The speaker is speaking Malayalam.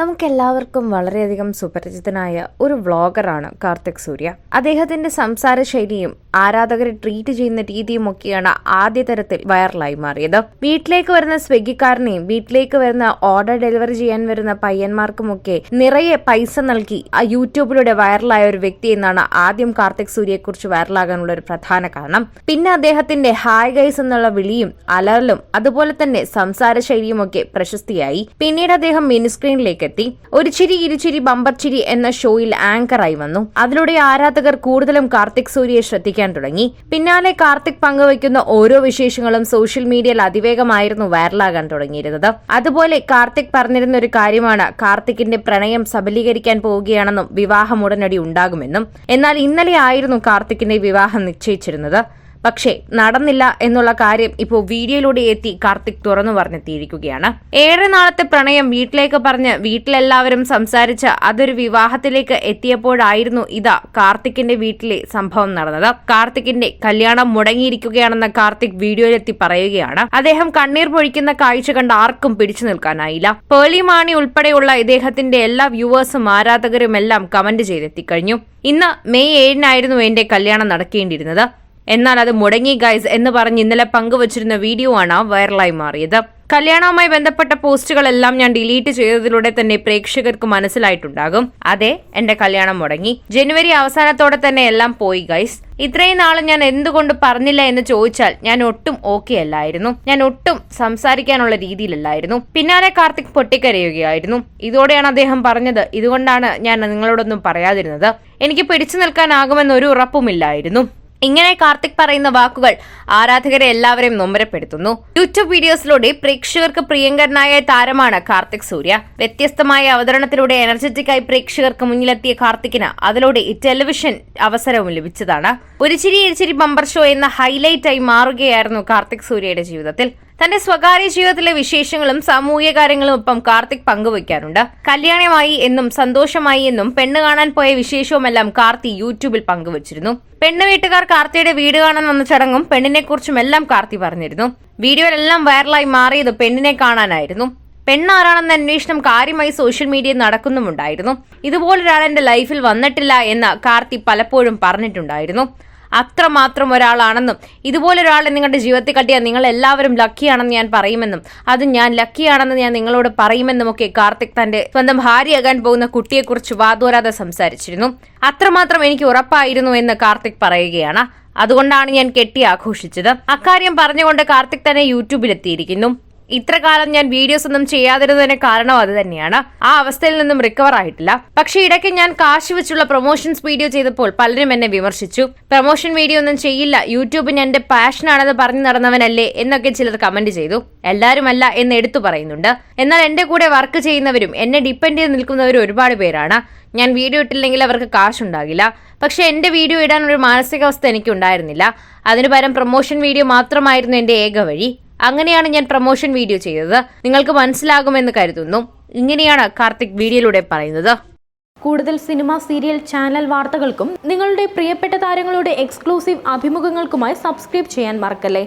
നമുക്കെല്ലാവർക്കും വളരെയധികം സുപരിചിതനായ ഒരു വ്ളോഗറാണ് കാർത്തിക് സൂര്യ. അദ്ദേഹത്തിന്റെ സംസാര ശൈലിയും ആരാധകരെ ട്രീറ്റ് ചെയ്യുന്ന രീതിയും ഒക്കെയാണ് ആദ്യ തരത്തിൽ വൈറലായി മാറിയത്. വീട്ടിലേക്ക് വരുന്ന സ്വിഗ്ഗിക്കാരനെയും വീട്ടിലേക്ക് വരുന്ന ഓർഡർ ഡെലിവറി ചെയ്യാൻ വരുന്ന പയ്യന്മാർക്കുമൊക്കെ നിറയെ പൈസ നൽകി യൂട്യൂബിലൂടെ വൈറലായ ഒരു വ്യക്തി എന്നാണ് ആദ്യം കാർത്തിക് സൂര്യയെക്കുറിച്ച് വൈറലാകാനുള്ള ഒരു പ്രധാന കാരണം. പിന്നെ അദ്ദേഹത്തിന്റെ ഹായ് ഗൈസ് എന്നുള്ള വിളിയും അലറലും അതുപോലെ തന്നെ സംസാര ശൈലിയും ഒക്കെ പ്രശസ്തിയായി. പിന്നീട് അദ്ദേഹം മിനിസ്ക്രീനിലേക്ക് എത്തി ഒരു ചിരി ഇരുചിരി ബമ്പർ ചിരി എന്ന ഷോയിൽ ആങ്കറായി വന്നു. അതിലൂടെ ആരാധകർ കൂടുതലും കാർത്തിക് സൂര്യയെ ശ്രദ്ധിക്കാൻ തുടങ്ങി. പിന്നാലെ കാർത്തിക് പങ്കുവയ്ക്കുന്ന ഓരോ വിശേഷങ്ങളും സോഷ്യൽ മീഡിയയിൽ അതിവേഗമായിരുന്നു വൈറലാകാൻ തുടങ്ങിയിരുന്നത്. അതുപോലെ കാർത്തിക് പറഞ്ഞിരുന്ന ഒരു കാര്യമാണ് കാർത്തിക്കിന്റെ പ്രണയം സബലീകരിക്കാൻ പോവുകയാണെന്നും വിവാഹം ഉടനടി ഉണ്ടാകുമെന്നും. എന്നാൽ ഇന്നലെ ആയിരുന്നു കാർത്തിക്കിന്റെ വിവാഹം നിശ്ചയിച്ചിരുന്നത്. പക്ഷേ നടന്നില്ല എന്നുള്ള കാര്യം ഇപ്പോൾ വീഡിയോയിലൂടെ എത്തി കാർത്തിക് തുറന്നു പറഞ്ഞെത്തിയിരിക്കുകയാണ്. ഏറെ നാളത്തെ പ്രണയം വീട്ടിലേക്ക് പറഞ്ഞ് വീട്ടിലെല്ലാവരും സംസാരിച്ച് അതൊരു വിവാഹത്തിലേക്ക് എത്തിയപ്പോഴായിരുന്നു ഇതാ കാർത്തിക്കിന്റെ വീട്ടിലെ സംഭവം നടന്നത്. കാർത്തിക്കിന്റെ കല്യാണം മുടങ്ങിയിരിക്കുകയാണെന്ന് കാർത്തിക് വീഡിയോയിലെത്തി പറയുകയാണ്. അദ്ദേഹം കണ്ണീർ പൊഴിക്കുന്ന കാഴ്ച കണ്ട് ആർക്കും പിടിച്ചു നിൽക്കാനായില്ല. പേളി മാണി ഉൾപ്പെടെയുള്ള ഇദ്ദേഹത്തിന്റെ എല്ലാ വ്യൂവേഴ്സും ആരാധകരും എല്ലാം കമന്റ് ചെയ്തെത്തിക്കഴിഞ്ഞു. ഇന്ന് മെയ് ഏഴിനായിരുന്നു എന്റെ കല്യാണം നടക്കേണ്ടിയിരുന്നത്. എന്നാൽ അത് മുടങ്ങി ഗൈസ് എന്ന് പറഞ്ഞ് ഇന്നലെ പങ്കുവച്ചിരുന്ന വീഡിയോ ആണ് വൈറലായി മാറിയത്. കല്യാണവുമായി ബന്ധപ്പെട്ട പോസ്റ്റുകളെല്ലാം ഞാൻ ഡിലീറ്റ് ചെയ്തതിലൂടെ തന്നെ പ്രേക്ഷകർക്ക് മനസ്സിലായിട്ടുണ്ടാകും. അതെ എന്റെ കല്യാണം മുടങ്ങി. ജനുവരി അവസാനത്തോടെ തന്നെ എല്ലാം പോയി ഗൈസ് ഇത്രയും നാളും ഞാൻ എന്തുകൊണ്ട് പറഞ്ഞില്ല എന്ന് ചോദിച്ചാൽ ഞാൻ ഒട്ടും ഓക്കെ അല്ലായിരുന്നു. ഞാൻ ഒട്ടും സംസാരിക്കാനുള്ള രീതിയിലല്ലായിരുന്നു. പിന്നാലെ കാർത്തിക് പൊട്ടിക്കരയുകയായിരുന്നു. ഇതോടെയാണ് അദ്ദേഹം പറഞ്ഞത്. ഇതുകൊണ്ടാണ് ഞാൻ നിങ്ങളോടൊന്നും പറയാതിരുന്നത്. എനിക്ക് പിടിച്ചു നിൽക്കാനാകുമെന്ന് ഒരു ഉറപ്പുമില്ലായിരുന്നു. ഇങ്ങനെ കാർത്തിക് പറയുന്ന വാക്കുകൾ ആരാധകരെ എല്ലാവരെയും നൊമ്പരപ്പെടുത്തുന്നു. യൂട്യൂബ് വീഡിയോസിലൂടെ പ്രേക്ഷകർക്ക് പ്രിയങ്കരനായ താരമാണ് കാർത്തിക് സൂര്യ. വ്യത്യസ്തമായ അവതരണത്തിലൂടെ എനർജറ്റിക്കായി പ്രേക്ഷകർക്ക് മുന്നിലെത്തിയ കാർത്തിക്കിന് അതിലൂടെ ടെലിവിഷൻ അവസരവും ലഭിച്ചതാണ്. ഒരു ചിരി ഇരിച്ചിരി ബമ്പർ ഷോ എന്ന ഹൈലൈറ്റായി മാറുകയായിരുന്നു കാർത്തിക് സൂര്യയുടെ ജീവിതത്തിൽ. തന്റെ സ്വകാര്യ ജീവിതത്തിലെ വിശേഷങ്ങളും സാമൂഹിക കാര്യങ്ങളും ഒപ്പം കാർത്തിക് പങ്കുവയ്ക്കാറുണ്ട്. കല്യാണമായി എന്നും സന്തോഷമായി എന്നും പെണ്ണ് കാണാൻ പോയ വിശേഷവുമെല്ലാം കാർത്തി യൂട്യൂബിൽ പങ്കുവച്ചിരുന്നു. പെണ്ണ് വീട്ടുകാർ കാർത്തിയുടെ വീട് കാണാൻ വന്ന ചടങ്ങും പെണ്ണിനെക്കുറിച്ചും എല്ലാം കാർത്തി പറഞ്ഞിരുന്നു. വീഡിയോയിലെല്ലാം വൈറലായി മാറിയത് പെണ്ണിനെ കാണാനായിരുന്നു. പെണ്ണാരാണെന്ന അന്വേഷണം കാര്യമായി സോഷ്യൽ മീഡിയയിൽ നടക്കുന്നുമുണ്ടായിരുന്നു. ഇതുപോലൊരാൾ എന്റെ ലൈഫിൽ വന്നിട്ടില്ല എന്ന് കാർത്തി പലപ്പോഴും പറഞ്ഞിട്ടുണ്ടായിരുന്നു. അത്രമാത്രം ഒരാളാണെന്നും ഇതുപോലൊരാളെ നിങ്ങളുടെ ജീവിതത്തിൽ കട്ടിയാൽ നിങ്ങൾ എല്ലാവരും ലക്കിയാണെന്ന് ഞാൻ പറയുമെന്നും അത് ഞാൻ ലക്കിയാണെന്ന് ഞാൻ നിങ്ങളോട് പറയുമെന്നുമൊക്കെ കാർത്തിക് തന്റെ സ്വന്തം ഭാര്യയാകാൻ പോകുന്ന കുട്ടിയെക്കുറിച്ച് വാതോരാതെ സംസാരിച്ചിരുന്നു. അത്രമാത്രം എനിക്ക് ഉറപ്പായിരുന്നു എന്ന് കാർത്തിക് പറയുകയാണ്. അതുകൊണ്ടാണ് ഞാൻ കെട്ടി ആഘോഷിച്ചത്. അക്കാര്യം പറഞ്ഞുകൊണ്ട് കാർത്തിക് തന്നെ യൂട്യൂബിലെത്തിയിരിക്കുന്നു. ഇത്ര കാലം ഞാൻ വീഡിയോസ് ഒന്നും ചെയ്യാതിരുന്നതിന് കാരണം അത് തന്നെയാണ്. ആ അവസ്ഥയിൽ നിന്നും റിക്കവർ ആയിട്ടില്ല. പക്ഷേ ഇടയ്ക്ക് ഞാൻ കാശ് വെച്ചുള്ള പ്രൊമോഷൻസ് വീഡിയോ ചെയ്തപ്പോൾ പലരും എന്നെ വിമർശിച്ചു. പ്രൊമോഷൻ വീഡിയോ ഒന്നും ചെയ്യില്ല. യൂട്യൂബിന് എന്റെ പാഷനാണെന്ന് പറഞ്ഞു നടന്നവനല്ലേ എന്നൊക്കെ ചിലർ കമന്റ് ചെയ്തു. എല്ലാവരുമല്ല എന്ന് എടുത്തു പറയുന്നുണ്ട്. എന്നാൽ എന്റെ കൂടെ വർക്ക് ചെയ്യുന്നവരും എന്നെ ഡിപ്പെൻഡ് ചെയ്ത് നിൽക്കുന്നവരും ഒരുപാട് പേരാണ്. ഞാൻ വീഡിയോ ഇട്ടില്ലെങ്കിൽ അവർക്ക് കാശുണ്ടാകില്ല. പക്ഷെ എന്റെ വീഡിയോ ഇടാൻ ഒരു മാനസികാവസ്ഥ എനിക്ക് ഉണ്ടായിരുന്നില്ല അതിനു പകരം പ്രൊമോഷൻ വീഡിയോ മാത്രമായിരുന്നു എന്റെ ഏക വഴി. അങ്ങനെയാണ് ഞാൻ പ്രൊമോഷൻ വീഡിയോ ചെയ്തത്. നിങ്ങൾക്ക് മനസ്സിലാകുമെന്ന് കരുതുന്നു. ഇങ്ങനെയാണ് കാർത്തിക് വീഡിയോയിലൂടെ പറയുന്നത്. കൂടുതൽ സിനിമ സീരിയൽ ചാനൽ വാർത്തകൾക്കും നിങ്ങളുടെ പ്രിയപ്പെട്ട താരങ്ങളുടെ എക്സ്ക്ലൂസീവ് അഭിമുഖങ്ങൾക്കുമായി സബ്സ്ക്രൈബ് ചെയ്യാൻ മറക്കല്ലേ?